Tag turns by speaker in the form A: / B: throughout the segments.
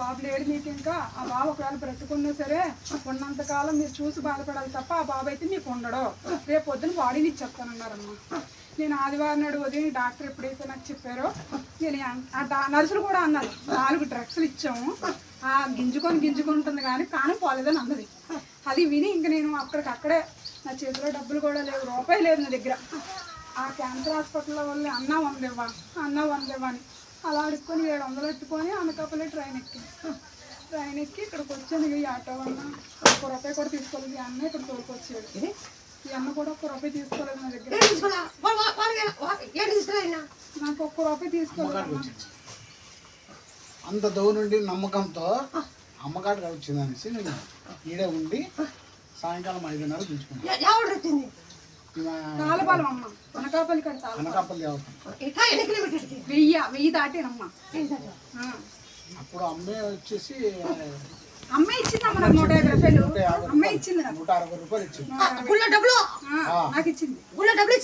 A: బాబు లేడు మీకు ఇంకా. ఆ బాబు ఒకవేళ బ్రతుకున్నా సరే ఉన్నంతకాలం మీరు చూసి బాధపడాలి తప్ప ఆ బాబు అయితే మీకు ఉండడు. రేపు పొద్దున బాడీని ఇచ్చేస్తానన్నారమ్మా నేను ఆదివారం నాడు ఉదయం డాక్టర్ ఎప్పుడైతే నాకు చెప్పారో నేను ఆ నర్సులు కూడా అన్నారు. నాలుగు డ్రగ్స్లు ఇచ్చాము. ఆ గింజుకొని గింజుకుంటుంది ఉంటుంది కానీ కానీ పోలేదని అన్నది. అది విని ఇంక నేను అక్కడికి అక్కడే నా చేతిలో డబ్బులు కూడా లేవు రూపాయి లేదు నా దగ్గర. ఆ క్యాన్సర్ హాస్పిటల్లో వాళ్ళు అన్న వందేవా అన్న వందేవా అని. అలా అడుక్కొని ఏడు వందలు పెట్టుకొని అనకాపల్లి ట్రైన్ ఎక్కి. ట్రైన్ ఎక్కి ఇక్కడికి వచ్చాను. ఈ ఆటో అన్న ఒక్క రూపాయి కూడా తీసుకోలేదు. ఈ అన్న ఇక్కడ తోలుకొచ్చాడు. ఈ అన్న కూడా ఒక్క రూపాయి తీసుకోలేదు నా దగ్గర? నాకు ఒక్క రూపాయి తీసుకోలేదు.
B: అంత దవ్వు నుండి నమ్మకంతో అమ్మకాడికి వచ్చింది అనేసి నేను ఈడే ఉండి సాయంకాలం ఐదున్నర దించుకున్నాను
A: తాళపాలెం అమ్మ అనకాపల్లి కాడ తాళపాలెం.
B: అనకాపల్లి అవుతాం.
C: ఇంకా ఎన్ని కిలోమీటర్కి
A: వెయ్యి వెయ్యి దాటేనమ్మా.
B: అప్పుడు అమ్మే వచ్చేసి
A: అమ్మ ఇచ్చిందమ్మ నాకు నూట యాభై రూపాయలు. అమ్మ ఇచ్చింది నాకు.
B: నూట అరవై రూపాయలు ఇచ్చింది.
C: గుళ్ళో డబ్బులు?
A: నాకు ఇచ్చింది.
C: గుళ్ళో డబ్బులు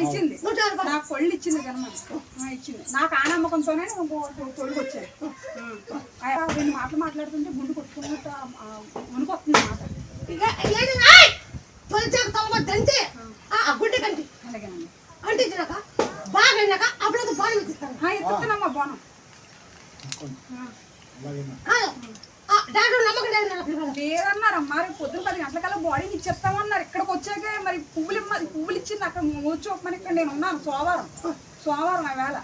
A: ఇచ్చింది.
C: నూట
A: నాకు కొళ్ళు ఇచ్చింది కదమ్మా ఆ, ఇచ్చింది. నాకు ఆ నమ్మకంతోనే తొడుగు వచ్చాను రెండు మాటలు మాట్లాడుతుంటే గుండు కొట్టుకున్నట్టు వణుకొస్తుంది మాట
C: ఇక ఏంటి నాయ్? తొలిచాక తవ్వద్దు అంతే ఆ, ఆ గుడ్డ కంటి
A: అలాగేనండి
C: అంటించినాక బాగా అయినాక అప్పుడు బాగా ఇస్తాను
A: ఆ, ఎత్తుతున్నామ్మా బాణం ఆ.
B: అలాగే
C: డాక్టర్ నమ్మకం లేదు నా పిల్లలు
A: లేదన్నారమ్మా రేపు పొద్దున్న పది గంటలకల్లా బాడీని ఇచ్చేస్తామన్నారు. ఇక్కడికి వచ్చాక మరి పువ్వులు పువ్వులు ఇచ్చింది. అక్కడ మూర్చోపమని ఇక్కడ నేను ఉన్నాను సోమవారం. సోమవారం ఆ వేళ.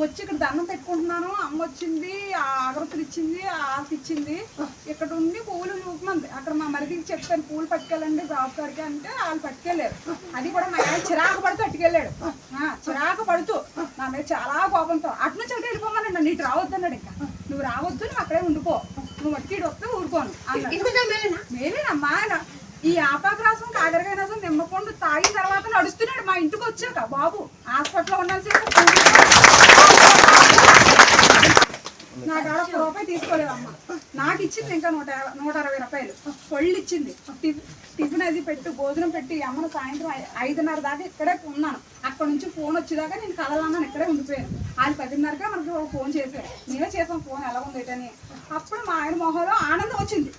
A: వచ్చి ఇక్కడ దండం పెట్టుకుంటున్నాను. అమ్మ వచ్చింది ఆ అగరత్తులు ఇచ్చింది ఆ ఆకు ఇచ్చింది. ఇక్కడ ఉండి పువ్వులు చూపమంది అక్కడ మా మరిదికి చెప్పాను పువ్వులు పట్టుకెళ్ళండి బాబు కాడికి అంటే వాళ్ళు పట్టుకెళ్ళారు. అది కూడా మా చిరాకు పడుతూ పట్టుకెళ్ళాడు ఆ, చిరాకు పడుతూ నా మీద చాలా కోపంతో అటు నుంచి అటు వెళ్ళిపోమన్నాడు నీకు రావద్దన్నాడు ఇంకా. నువ్వు రావద్దు నువ్వు అక్కడే ఉండిపో. నువ్వు వట్టిడు వస్తే ఊరుకోను అన్నాడు. మేలేనమ్మా ఈ ఆపాకు రాసం కాకరకాయ రసం నిమ్మపండు తాగిన తర్వాత నడుస్తున్నాడు మా ఇంటికి వచ్చాక. బాబు హాస్పిటల్లో ఉండాల్సి నా కాడ ఒక్క రూపాయి తీసుకోలేదమ్మా. నాకు ఇచ్చింది ఇంకా నూట యాభై- నూట అరవై రూపాయలు. పళ్ళు ఇచ్చింది. టిఫిన్ అది పెట్టి భోజనం పెట్టి. అమ్మను సాయంత్రం ఐదున్నర దాకా ఇక్కడే ఉన్నాను. అక్కడ నుంచి ఫోన్ వచ్చేదాకా నేను కదలన్నాను ఇక్కడే ఉండిపోయాను. ఆయన పదిన్నరకే మనకి ఫోన్ చేశారు. నేనే చేసాం ఫోన్ ఎలా ఉంది అని అప్పుడు మా ఆయన మొహంలో ఆనందం వచ్చింది.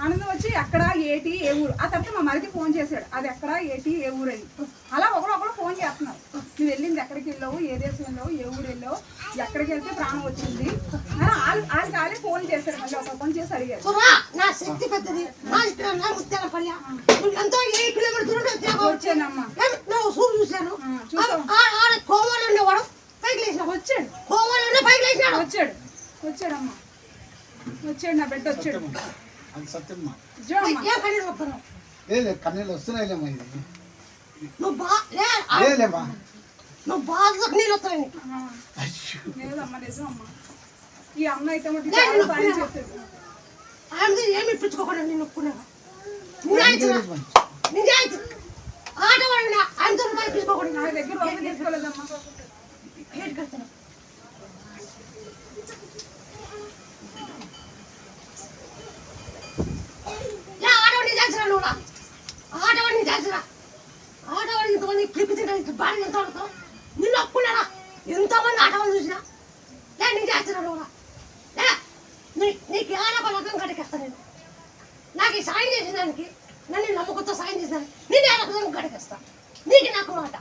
A: ఆనందం వచ్చి ఎక్కడ ఏటి ఏ ఊరు? ఆ తర్వాత మా మరిది ఫోన్ చేశాడు. అది ఎక్కడ ఏటి ఏ ఊరు అని అలా ఒకడు ఒకడు ఫోన్ చేస్తున్నారు. నువ్వు వెళ్ళింది ఎక్కడికి వెళ్ళావు? ఏ దేశం వెళ్ళావు? ఏ ఊరు వెళ్ళావు? ఎక్కడికి వెళ్తే ప్రాణం వచ్చింది? వాళ్ళు వాళ్ళకి వాళ్ళే ఫోన్ చేశారు. మళ్ళీ ఒక ఫోన్ చేసి అడిగారు.
C: నా శక్తి పెద్దది. నా ఇష్టం నా ముత్యాల పల్లె నువ్వు ఎంతో ఏ కిలోమీటర్ దూరం
A: వచ్చానమ్మా.
C: నువ్వు చూశాను. ఉండేవాడు పైకి లేచినాడు.
A: వచ్చాడు.
C: కోవాలు ఉండే పైకి
A: వచ్చాడు. వచ్చాడమ్మా. వచ్చాడు నా బిడ్డ వచ్చాడు.
B: అది సత్యమ్మా లేదు కన్నీళ్ళు వస్తున్నాయిలేమ్మా ఇది.
C: నువ్వు బా
B: లేదేమ్మా
C: నువ్వు బాగా నీళ్ళు వస్తాయి
A: లేదమ్మా నిజమమ్మా. ఈ అమ్మ అయితే
C: ఆయన ఏమి ఇప్పించుకోకుండా నేను ఒప్పుకున్నాను నిజాయితీ ఆడవాడిని ఆయనతో రూపాయలు ఇప్పించుకోకుండా
A: నా దగ్గర తీసుకోలేదమ్మా
C: ఏడు కడతాను లే, ఆడవాడిని చేసిరా నువ్వు రా. ఆడవాడిని చేసిరా ఇంతమంది పిలిపించడానికి బాగా ఎంత పడతావు నిన్ను ఒప్పుకున్నారా ఎంతమంది ఆడవాళ్ళు చూసినా? లే నీకు చేసిరా నువ్వు లే నీ- నీకు ఏమైనా ఒక గడికేస్తాను నేను నాకు ఈ సాయం చేసిన దానికి నన్ను నమ్మకంతో సాయం చేసిన నేను ఏదో గడికేస్తాను నీకు నాకు మాట.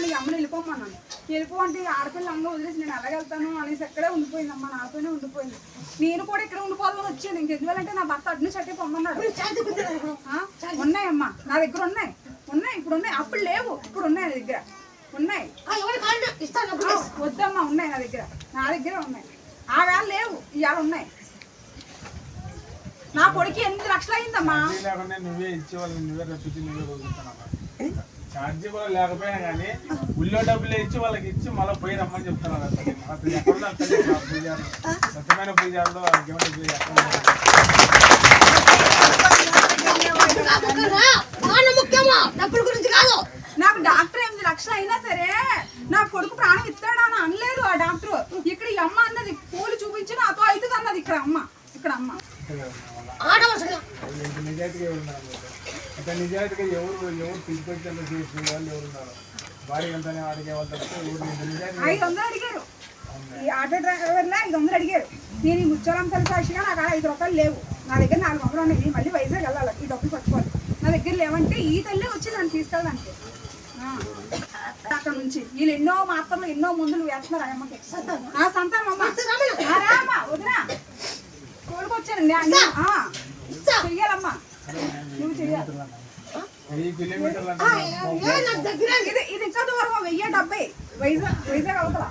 A: నీ అమ్మని వెళ్ళిపోమన్నాను వెళ్ళిపో అంటే ఆడపిల్ల అమ్మ వదిలేసి నేను ఎలాగెళ్తాను అనేసి ఎక్కడే ఉండిపోయింది అమ్మ నాతోనే ఉండిపోయింది. నేను కూడా ఇక్కడ ఉండిపోవాలని వచ్చాను. ఇంకెందువల్లంటే నా భర్త అడ్డు చట్టి పొమ్మన్నాడు? ఉన్నాయమ్మా. నా దగ్గర ఉన్నాయి. ఉన్నాయి. ఇప్పుడు ఉన్నాయి. అప్పుడు లేవు. ఇప్పుడు ఉన్నాయి నా దగ్గర. ఉన్నాయి. వద్దమ్మా. ఉన్నాయి నా దగ్గర. నా దగ్గర ఉన్నాయి. ఆ వేళ లేవు. ఇవాళ ఉన్నాయి. నా కొడుకు ఎనిమిది లక్షలు అయిందమ్మా.
D: నువ్వే ఇచ్చేవాళ్ళు నువ్వే రప్పించి నువ్వే ఛార్జీ కూడా లేకపోయినా కానీ ఉల్లో డబ్బులు ఇచ్చి వాళ్ళకి ఇచ్చి మళ్ళీ పోయి రమ్మని చెప్తున్నారు అసలు ఎక్కడ పూజారు సత్యమైన పూజారులో వాళ్ళకి పూజ
C: డబ్బుల గురించి కాదు
A: నాకు డాక్టర్ ఎనిమిది లక్షలు అయినా సరే నా కొడుకు ప్రాణం ఇస్తాడా అని అనలేదు ఆ డాక్టర్. ఇక్కడ ఈ అమ్మ అన్నది పూలు చూపించి నాతో అవుతుంది అన్నది ఇక్కడ అమ్మ. ఇక్కడ అమ్మ
D: ఇంత నిజాయితీగా ఎవరు ఎవరు పిలిపించేంత చేసిన వాళ్ళు ఎవరు ఉన్నారు? భార్య ఎంతనే అడిగే వాళ్ళు తప్పితే ఎవరు
A: ఐదు వందలు అడిగారు. ఈ ఆటో డ్రైవర్లో ఐదు వందలు అడిగారు. నేను ఈ ముచ్చాలం తల్లి సాక్షిగా నాకు ఆ ఐదు రూపాయలు లేవు. నా దగ్గర నాలుగు వందలు ఉన్నాయి. మళ్ళీ వైజాగ్ వెళ్ళాలి. ఈ డబ్బులు పట్టుకోవాలి. నా దగ్గర లేవంటే ఈ తల్లి వచ్చి నన్ను తీసుకెళ్ళడానికి. ఆ. అక్కడ నుంచి వీళ్ళు ఎన్నో మాత్రలు ఎన్నో ముందులు వేస్తున్నారు ఆ అమ్మకి ఆ సంతానం అమ్మ. వదినా. కోలుకొచ్చాను చెయ్యాలమ్మా. ఇది ఇది ఇంకా దూరం వెయ్యి డెబ్బై వైజాగ్ వైజాగ్ అవతల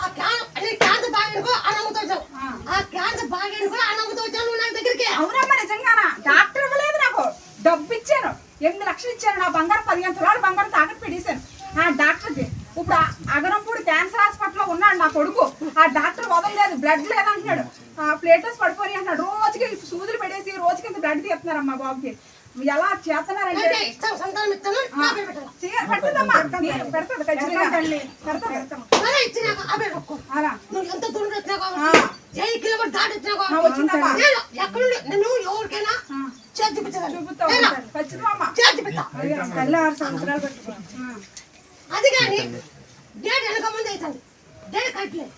C: ఆ క్యాన్ నీ క్యాన్ బాగేనుకో అన్నమ్మతో వచ్చావు ఆ క్యాన్ బాగేనుకో అన్నమ్మతో వచ్చావు నువ్వు నా దగ్గరికి
A: అవునమ్మా నిజంగానా డాక్టర్ ఇవ్వలేదు నాకు డబ్బు ఇచ్చాను ఎనిమిది లక్షలు ఇచ్చాను నా బంగారం పదిహేను తులాలు బంగారం తాకట్టు పెట్టేశాను ఆ డాక్టర్కి ఇప్పుడు అగరంపూడి క్యాన్సర్ హాస్పిటల్లో ఉన్నాడు నా కొడుకు ఆ డాక్టర్ వదలలేదు. బ్లడ్ లేదంటున్నాడు. ప్లేటెస్ పడిపోయి అంటున్నాడు. రోజుకి సూదులు పెట్టేసి రోజుకి ఇంత బ్లడ్ తీస్తున్నారమ్మా బాబుకి. ఎలా చేస్తున్నారంటే పెడుతుందమ్మా నేను పెడతాను. ఖచ్చితంగా.
C: అలా. ఎవరికైనా అది కానీ డేట్ వెనక ముందు అవుతుంది. డేట్ కరెక్ట్ లేదు.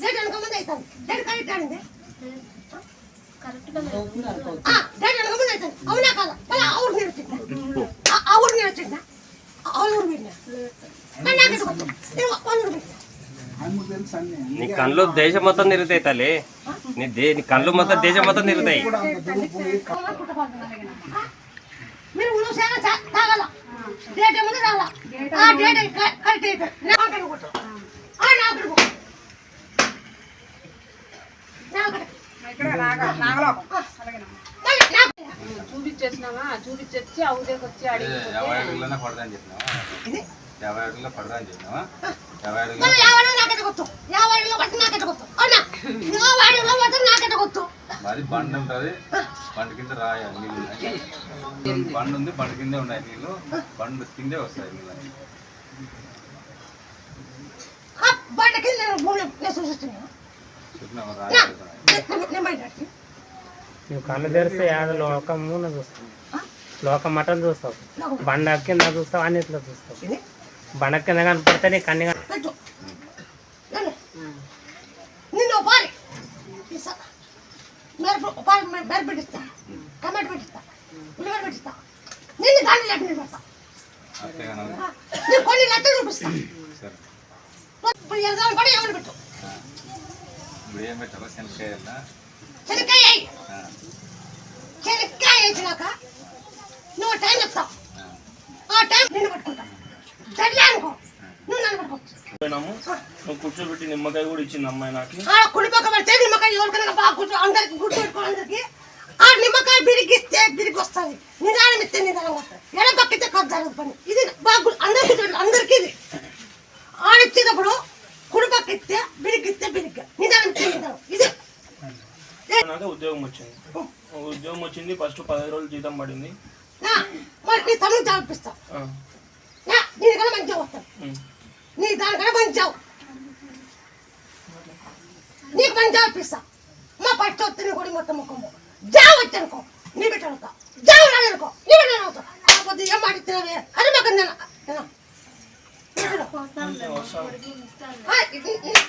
C: డేట్ వెనక ముందు అవుతుంది. డేట్ కరెక్ట్
E: నీ కళ్ళు దేశం మొత్తం తిరుగుతాయి తల్లి. నీ దే నీ కళ్ళు మొత్తం దేశం మొత్తం తిరుగుతాయి
C: డేట్ ఏముంది రాల. ఆ డేట్ కరెక్ట్ అయితే నాకడ కొట్టు ఆ నాకడ కొట్టు నాకడ
A: ఇక్కడ నాగ నాగలోకం అలాగేనమ్మా
C: మళ్ళీ నాకు
F: చూపించేసినామా చూపించొచ్చి అవుదేకి వచ్చి అడిగి
G: యాభై అడుగులన్నా పడదని చెప్పినావా? యాభై అడుగుల్లో పడదని చెప్పినావా? యాభై అడుగులు
C: మళ్ళీ యాభై నాకట కొట్టు యాభై ఐదులో పట్టి నాకట కొట్టు అవునా? యాభై ఐదులో పట్టి నాకట కొట్టు
G: మరి బండి ఉంటుంది. బండి కింద రాయ నీళ్ళు. బండి ఉంది బండి కిందే ఉన్నాయి నీళ్ళు. బండి కిందే వస్తాయి నీళ్ళు.
C: ఆ బండకి
H: నువ్వు కళ్ళు తెరిస్తే యాద లోకమున చూస్తావు. లోకం మటన్ చూస్తావు.
C: నాకు
H: బండ కింద చూస్తావు అన్నిట్లో చూస్తావు.
C: ఇది?
H: బండ కింద కనపడితే నీ కన్ను కన-
C: పెట్టు. నేను నిన్ను పారి. ఇస్తా మిరప పారి మిరప పెట్టిస్తా. టమాటో పెట్టిస్తా. ఉల్లిగడ్డ పెట్టిస్తా. నిన్ను దాన్ని లేపి నేను పెడతా.
G: అంతేగాని
C: ఆ, నేను కొన్ని లెక్కలు చూపిస్తా.
G: సరే.
C: ఇప్పుడు ఎగ్జామ్ పడి ఏమని పెట్టు?
G: ఇప్పుడు ఏం పెట్టాలో
C: శనక్కాయ వేయి. శనక్కాయ వేసినాక నువ్వు టైం చెప్తావు. ఆ. టైం నేను పట్టుకుంటా. సర్లే అనుకో. నువ్వు నన్ను పట్టుకో.
I: నువ్వు కూర్చోబెట్టి నిమ్మకాయ కూడా ఇచ్చింది అమ్మాయి నాకు.
C: కుడి పక్క పెడితే నిమ్మకాయ ఎవరికైనా బాగా కూర్చో. అందరికి గుర్తు పెట్టుకో అందరికి. ఆ నిమ్మకాయ బిరిగిస్తే బిరిగి వస్తుంది నిదానం ఇస్తే నిదానం వస్తుంది ఎడ పక్కితే కాదు జరగదు పని ఇది బాగా గుర్తు- అందరికి గుర్తు- అందరికి ఇది ఆడిచ్చేటప్పుడు కుడి పక్క ఇస్తే బిరిగిస్తే బిరిగ్గా నిదానం ఇస్తే నిదానం ఇది
I: నాకు ఉద్యోగం వచ్చింది ఉద్యోగం వచ్చింది ఫస్ట్ పదిహేను రోజులు జీతం పడింది.
C: నా, తమ్ముడు చదివిస్తా నీకన్నా మంచిగా. నీ దానికన్నా మంచిగా. నీకు మంచిగా ఇప్పిస్తా మా కొడి మొత్తం ముఖము జావ వచ్చనుకో నీ బిడ్డ అవుతా జావ రాదనుకో నీ బిడ్డ అవుతా కాకపోతే ఏం మాడిస్తున్నావే అది మాకు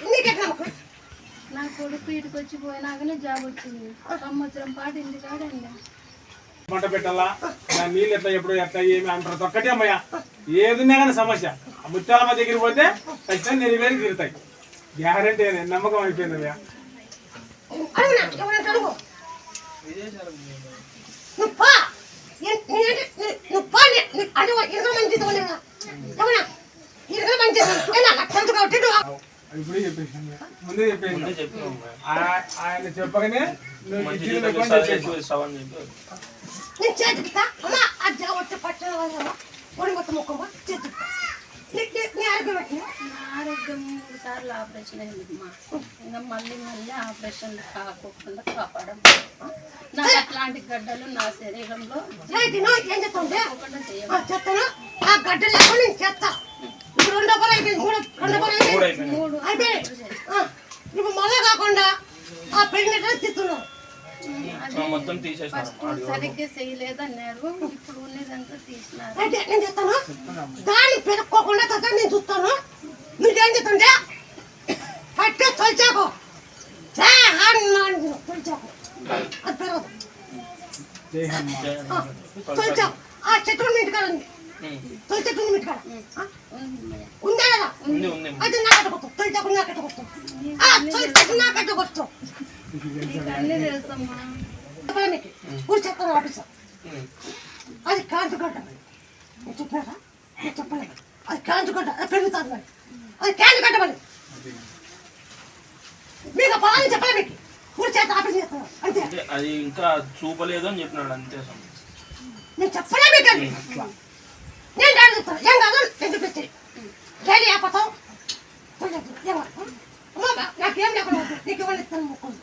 C: నీకెట్లా
F: నా కొడుకు ఇటుకు వచ్చి పోయినాకనే జాబ్ వచ్చింది. సంవత్సరం పాటు ఇంటికాడండి
D: మంట పెట్టాలా? నా నీళ్ళు ఎట్లా ఎప్పుడు ఎట్లా ఏమి అని ప్రతి ఒక్కటి అమ్మయ్య. ఏది ఉన్నా కానీ సమస్య. ఆ ముత్యాలమ్మ దగ్గరికి పోతే ఖచ్చితంగా నెరవేరి తీరుతాయి. గ్యారంటీ నమ్మకం అయిపోయింది అయ్యా
C: నువ్వు మంచిది
D: ఇప్పుడు చెప్పేసాను ముందే చెప్పేసి
I: ముందే చెప్పినావు అమ్మాయి.
D: ఆయన చెప్పగానే నువ్వు
C: ఆరోగ్యం
F: మూడు సార్లు ఆపరేషన్ అయిందమ్మా. ఇంకా మళ్ళీ మళ్ళీ ఆపరేషన్ కాకుండా కాపాడం నాకు అట్లాంటి గడ్డలు నా శరీరంలో ఒకటి చేయ
C: ఆ చెత్తను ఆ గడ్డ లేకుండా నేను చేస్తా. రెండో పని అయిపోయింది మూడో రెండో
I: మూడు
C: అయిపోయింది అయిపోయింది ఆ, ఇప్పుడు మళ్ళా కాకుండా ఆ తిత్తున్నారు
I: ఆ, మొత్తం
C: అయితే నేను చెప్తాను దాన్ని పెరుక్కోకుండా తగ్గ నేను చూస్తాను. నువ్వేం చెప్తుంటే పట్టే తొలిచాకు. జై హనుమాన్ తులచాకు. అది పెరగదు. తులచాకు. ఆ చెట్టు ఇంటికాడ ఉంది.
I: ఉమ్.
C: తులసి చెట్టు ఉంది
F: ఉంది
C: అది నా నా ఆ తులసి చెట్టు నా కట్టుకొస్తాం
F: నీకు అన్నీ తెలుసమ్మా
C: చెప్పలే మీకు ఊరు చెప్తాను ఆఫీసర్
I: ఉమ్.
C: అది చెప్పారా నేను చెప్పలేదు అది కాంచుగడ్డ అది పెరుగుతుంది మరి అది కాంచుగడ్డ మరి మీకు పొలాన్ని చెప్పలే మీకు ఊరు చేత ఆఫీస్ చేస్తాను అంతే
I: అది ఇంకా చూపలేదు అని చెప్పినాడు అంతే
C: నేను చెప్పలే మీకు నేను డాడీ చెప్తాను ఏం కాదు నేను చూపిస్తాను డాడీ ఆపతావు ఏమో నాకేం లేకుండా నీకు ఇవ్వాలి ఇస్తాను